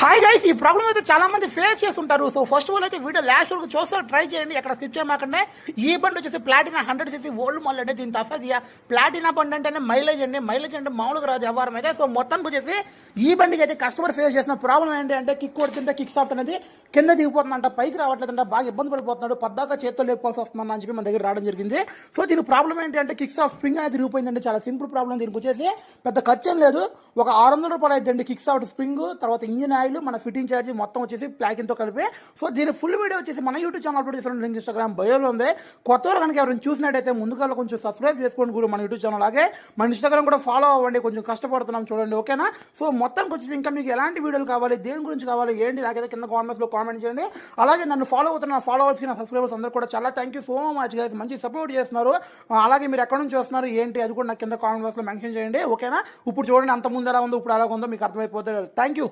Hi guys ఈ problem అయితే చాలా మంది ఫేస్ చేస్తుంటారు సో ఫస్ట్ ఆల్ అయితే వీడియో లాస్ట్ వరకు చూస్తారు ట్రై చేయండి. ఎక్కడ స్కిప్ చేయమాకండి. ఈ బండి వచ్చేసి Platina hundred CC old model అంటే దీని అసలు ప్లాటినా బండి అంటేనే మైలేజ్ అండి. మైలేజ్ అంటే మామూలుగా రాదు వ్యవహారం అయితే. సో మొత్తానికి వచ్చేసి ఈ బండికి అయితే కస్టమర్ ఫేస్ చేసిన ప్రాబ్లం ఏంటి అంటే కిక్ కొడుతుంటే కిక్ సాఫ్ట్ అనేది కింద దిగిపోతుందంట పైకి రావట్లేదంట బాగా ఇబ్బంది పడిపోతున్నాడు పద్దాక చేత్తో లేపుకోవాల్సి వస్తుందని అని చెప్పి మన దగ్గర రావడం జరిగింది. సో దీని ప్రాబ్లం ఏంటి అంటే కిక్ సాఫ్ట్ స్ప్రింగ్ అనేది తిరిగిపోయిందండి చాలా సింపుల్ ప్రాబ్లం దీనికి వచ్చేసి. పెద్ద ఖర్చు ఏం లేదు. ఒక ఆరు వందల రూపాయలు అవుతుందండి కిక్ సాఫ్ట్ స్ప్రింగ్ తర్వాత ఇంజిన్ ఆయిల్ మన ఫిట్టింగ్ ఛార్జ్ మొత్తం వచ్చేసి ప్యాకింగ్తో కలిపి. సో దీని ఫుల్ వీడియో వచ్చేసి మన యూట్యూబ్ ఛానల్ అప్లోడ్ చేసిన లింక్ ఇన్స్టాగ్రామ్ బయోలో ఉంది. కొత్త వాళ్ళు కనుక ఎవరైనా చూసినట్టయితే ముందుగా కొంచెం సబ్స్క్రైబ్ చేసుకోండి కూడా మన యూట్యూబ్ ఛానల్. అలాగే మన ఇన్స్టాగ్రామ్ కూడా ఫాలో అవ్వండి కొంచెం కష్టపడుతున్నాం చూడండి ఓకేనా? సో మొత్తం వచ్చేసి ఇంకా మీకు ఎలాంటి వీడియోలు కావాలి దేని గురించి కావాలి ఏంటి నాకైతే కింద కామెంట్స్లో కామెంట్ చేయండి. అలాగే నన్ను ఫాలో అవుతున్న ఫాలోవర్స్కి నా సబ్స్క్రైబర్స్ అందరూ కూడా చాలా thank you so much guys మంచి సపోర్ట్ చేస్తున్నారు. అలాగే మీరు ఎక్కడి నుంచి వస్తున్నారు ఏంటి అది కూడా నాకు కింద కామెంట్ బాక్స్లో మెన్షన్ చేయండి ఓకేనా? ఇప్పుడు చూడండి అంత ముందు ఎలా ఉందో ఇప్పుడు ఎలా ఉందో మీకు అర్థమైపోతుంది థ్యాంక్ యూ